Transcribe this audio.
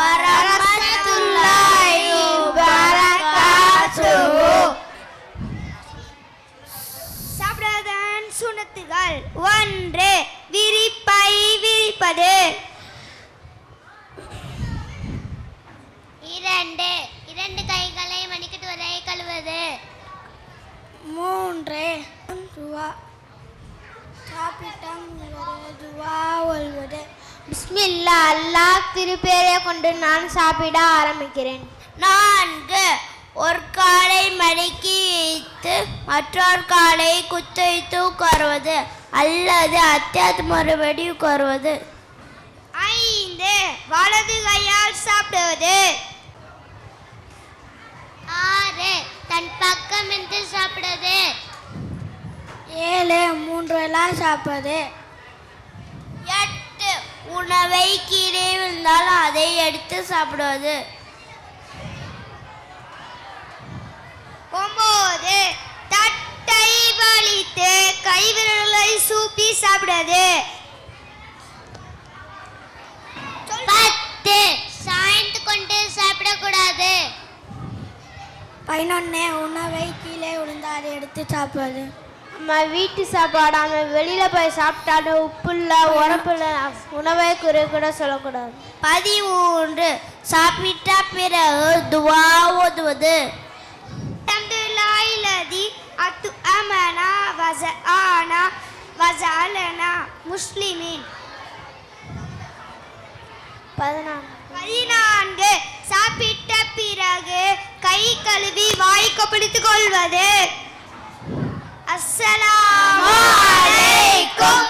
வரமத்துல்லாஹி வபரகாத்துஹு சாப்பிடாதன் சுனத்துகள் ஒன்று விரிப்பை விரிப்பது. இரண்டு இரண்டு கைகளை மணிக்கட்டு வரை கழுவது மூன்று துவா. சாப்பிட்டம் துவா. பிஸ்மில்லா அல்லாஹ் திருப்பேரை கொண்டு நான் சாப்பிட ஆரம்பிக்கிறேன். நான்கு ஒரு காலை மடக்கி வைத்து மற்றொரு காலை குத்தைத்து உட்காருவது அல்லது அத்தியாத்து மறுபடி உட்காருவது. ஐந்து வலது கையால் சாப்பிடுவது. ஆறு தன் பக்கம் என்று சாப்பிடுவது. ஏழு மூன்று எல்லாம் சாப்பிடுவது. உணவை கீழே விழுந்தால் அதை எடுத்து சாப்பிடுவது. ஒன்பது தட்டை வலித்து கைவிரல்களை சூப்பி சாப்பிடுவது. பத்து சாய்ந்து கொண்டு சாப்பிடக்கூடாது. பதினொன்று உணவை கீழே விழுந்தால் அதை எடுத்து சாப்பிடுவது. நம்ம வீட்டு சாப்பாடு நம்ம வெளியில போய் சாப்பிட்டாலும் உப்புள்ள உரப்புள்ள உணவை குறை கூட சொல்லக்கூடாது. பதிமூன்று. சாப்பிட்ட பிறகு துவா ஓதுவது. அத்து அமனா வச ஆனா வசஅலனா முஸ்லிமின். பதினான்கு. பதினான்கு. சாப்பிட்ட பிறகு கை கழுவி வாய் கொப்பளித்துக் கொள்வது. அஸ்ஸலாமு அலைக்கும்